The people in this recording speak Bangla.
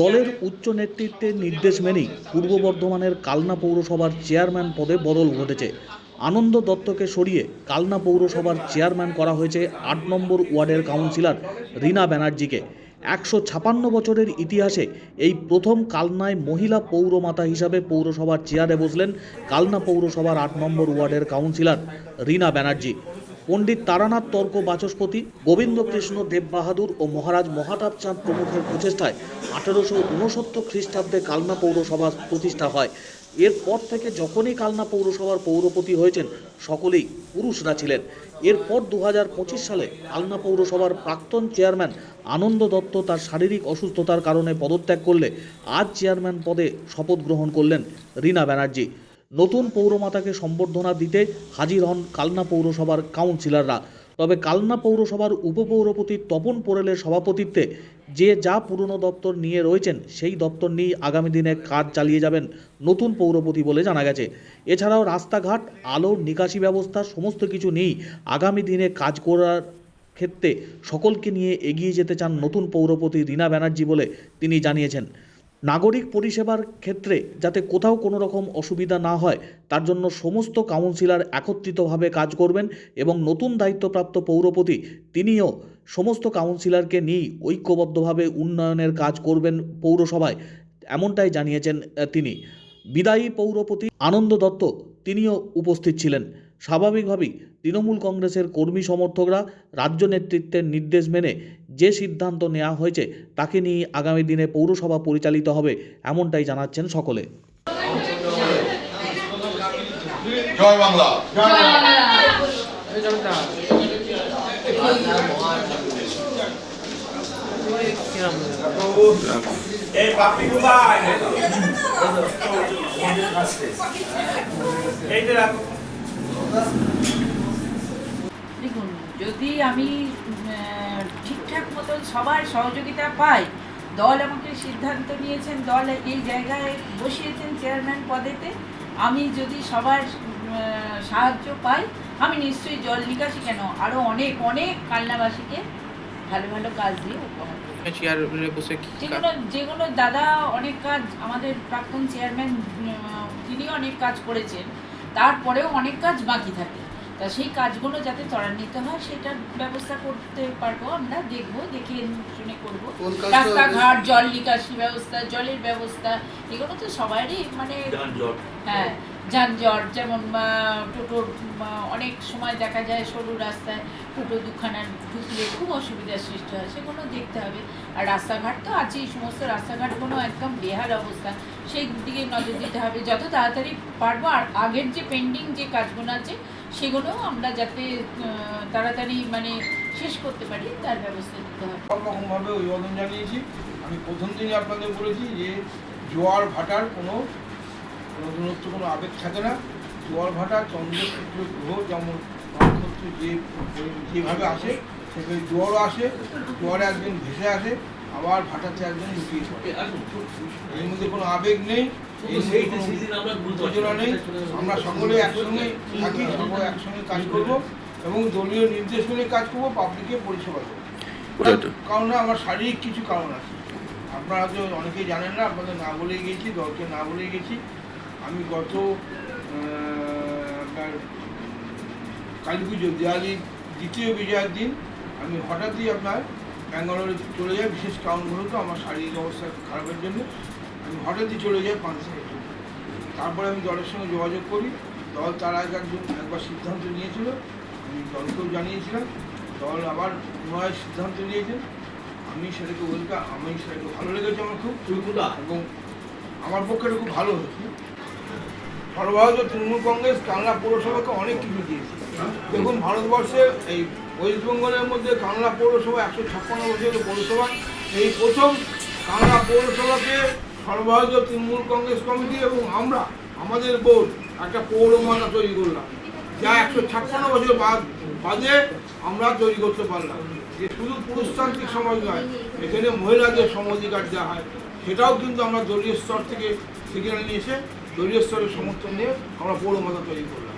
দলের উচ্চ নেতৃত্বের নির্দেশ মেনেই পূর্ব বর্ধমানের কালনা পৌরসভার চেয়ারম্যান পদে বদল ঘটেছে। আনন্দ দত্তকে সরিয়ে কালনা পৌরসভার চেয়ারম্যান করা হয়েছে আট নম্বর ওয়ার্ডের কাউন্সিলর রীনা ব্যানার্জিকে। একশো ছাপান্ন বছরের ইতিহাসে এই প্রথম কালনায় মহিলা পৌরমাতা হিসাবে পৌরসভার চেয়ারে বসলেন কালনা পৌরসভার আট নম্বর ওয়ার্ডের কাউন্সিলর রীনা ব্যানার্জি। পণ্ডিত তারানাথ তর্ক বাচস্পতি, গোবিন্দকৃষ্ণ দেব বাহাদুর ও মহারাজ মহাতাব চাঁদ প্রমুখের প্রচেষ্টায় আঠেরোশো উনসত্তর খ্রিস্টাব্দে কালনা পৌরসভা প্রতিষ্ঠা হয়। এরপর থেকে যখনই কালনা পৌরসভার পৌরপতি হয়েছেন, সকলেই পুরুষরা ছিলেন। এরপর দু হাজার পঁচিশ সালে কালনা পৌরসভার প্রাক্তন চেয়ারম্যান আনন্দ দত্ত তার শারীরিক অসুস্থতার কারণে পদত্যাগ করলে আজ চেয়ারম্যান পদে শপথ গ্রহণ করলেন রীনা ব্যানার্জি। নতুন পৌরমাতাকে সম্বর্ধনা দিতে হাজির হন কালনা পৌরসভার কাউন্সিলররা। তবে কালনা পৌরসভার উপপৌরপতি তপন পোরেলের সভাপতিত্বে যে যা পুরনো দপ্তর নিয়ে রয়েছেন, সেই দপ্তর নিয়েই আগামী দিনে কাজ চালিয়ে যাবেন নতুন পৌরপতি বলে জানা গেছে। এছাড়াও রাস্তাঘাট, আলো, নিকাশি ব্যবস্থা সমস্ত কিছু নিয়েই আগামী দিনে কাজ করার ক্ষেত্রে সকলকে নিয়ে এগিয়ে যেতে চান নতুন পৌরপতি রীনা ব্যানার্জি বলে তিনি জানিয়েছেন। নাগরিক পরিষেবার ক্ষেত্রে যাতে কোথাও কোনো রকম অসুবিধা না হয়, তার জন্য সমস্ত কাউন্সিলর একত্রিতভাবে কাজ করবেন এবং নতুন দায়িত্বপ্রাপ্ত পৌরপতি তিনিও সমস্ত কাউন্সিলরকে নিয়েই ঐক্যবদ্ধভাবে উন্নয়নের কাজ করবেন পৌরসভায়, এমনটাই জানিয়েছেন তিনি। বিদায়ী পৌরপতি আনন্দ দত্ত তিনিও উপস্থিত ছিলেন। স্বাভাবিকভাবেই তৃণমূল কংগ্রেসের কর্মী সমর্থকরা রাজ্য নেতৃত্বের নির্দেশ মেনে যে সিদ্ধান্ত নেওয়া হয়েছে তাকে নিয়ে আগামী দিনে পৌরসভা পরিচালিত হবে এমনটাই জানাচ্ছেন সকলে। জয় বাংলা। এই পাপি এই যে দেখুন যদি আমি ঠিকঠাক মতন সবার সহযোগিতা পাই দল আমাকে সিদ্ধান্ত নিয়েছেন দল এই জায়গায় বসিয়েছেন চেয়ারম্যান পদেতে আমি যদি সবার সাহায্য পাই আমি নিশ্চয়ই জল নিকাশি কেন? আরও অনেক অনেক কালনাবাসীকে ভালো ভালো কাজ দিয়ে উপহার যেগুলো যেগুলো দাদা অনেক কাজ আমাদের প্রাক্তন চেয়ারম্যান তিনি অনেক কাজ করেছেন। তারপরেও অনেক কাজ বাকি থাকে। তা সেই কাজগুলো যাতে ত্বরান্বিত হয় সেটার ব্যবস্থা করতে পারব আমরা দেখব দেখে শুনে করব। রাস্তাঘাট জল নিকাশি ব্যবস্থা জলের ব্যবস্থা এগুলো তো সবারই মানে হ্যাঁ। যানজট, যেমন টোটোর অনেক সময় দেখা যায় সরু রাস্তায় টোটো দুখানা ঢুকলে খুব অসুবিধার সৃষ্টি হয়, সেগুলো দেখতে হবে। আর রাস্তাঘাট তো আছেই, সমস্ত রাস্তাঘাটগুলো একদম বেহাল অবস্থা। সেই দিকে নজর দিতে হবে, যত তাড়াতাড়ি পারব, আর আগের যে পেন্ডিং যে কাজগুলো আছে সেগুলো আমরা যাতে তাড়াতাড়ি মানে শেষ করতে পারি, তার ব্যবস্থা দিতে হবে। রকমভাবে অভিবাদন জানিয়েছি। আমি প্রথম দিনই আপনাদের বলেছি যে জোয়ার ভাটার কোনো কোনো দূরত্ব কোনো আবেগ থাকে না। জোয়ার ভাটা চন্দ্রক্ষেত্র গ্রহ যেমন নক্ষত্র যে যেভাবে আসে সেভাবে জোয়ারও আসে। জোয়ারে একদিন ভেসে আসে আবার ভাটাতে একদিন লুকিয়ে পড়ে। এর মধ্যে কোনো আবেগ নেই আমরা সকলে একসঙ্গে থাকি সকলে একসঙ্গে কাজ করব এবং দলীয় নির্দেশ মেনে কাজ করব পাবলিকে পরিষেবা দেবো। কারণ আমার শারীরিক কিছু কারণ আছে। আপনারা তো অনেকেই জানেন না আপনাদের না বলে গেছি দলকে না বলে গেছি। আমি গত আপনার কালী পুজো দিওয়ালি দ্বিতীয় বিজয়ের দিন আমি হঠাৎই আপনার ব্যাঙ্গালোরে চলে যাই বিশেষ কারণগুলো তো আমার শারীরিক অবস্থা খারাপের জন্য। আমি হঠাৎই চলে যাই পাঁচ জন্য তারপরে আমি দলের সঙ্গে যোগাযোগ করি। দল তার আগে একজন একবার সিদ্ধান্ত নিয়েছিল। আমি দলকেও জানিয়েছিলাম। দল আবার পুনরায় সিদ্ধান্ত নিয়েছেন। আমি সেটাকে ওয়েলকাম আমি সেটাকে ভালো লেগেছে আমার খুব। এবং আমার পক্ষে খুব ভালো হয়েছে। সর্বভারতীয় তৃণমূল কংগ্রেস কাংলা পৌরসভাকে অনেক কিছু দিয়েছে। দেখুন, ভারতবর্ষে এই ওয়েস্ট বেঙ্গলের মধ্যে কাংলা পৌরসভা একশো ছাপ্পান্ন বছরের পৌরসভা। এই প্রথম কাংলা পৌরসভাকে সর্বভারতীয় তৃণমূল কংগ্রেস কমিটি এবং আমরা, আমাদের বোর্ড একটা পৌরমাতা তৈরি করলাম, যা একশো ছাপ্পান্ন বছর বাদ, বাদে আমরা তৈরি করতে পারলাম। যে শুধু পুরুষতান্ত্রিক সমাজ নয়, এখানে মহিলাদের সম অধিকার দেওয়া হয়, সেটাও কিন্তু আমরা দলীয় স্তর থেকে সেখানে নিয়ে এসে দলীয় স্তরের সমর্থন নিয়ে আমরা পৌরমাতা তৈরি করলাম।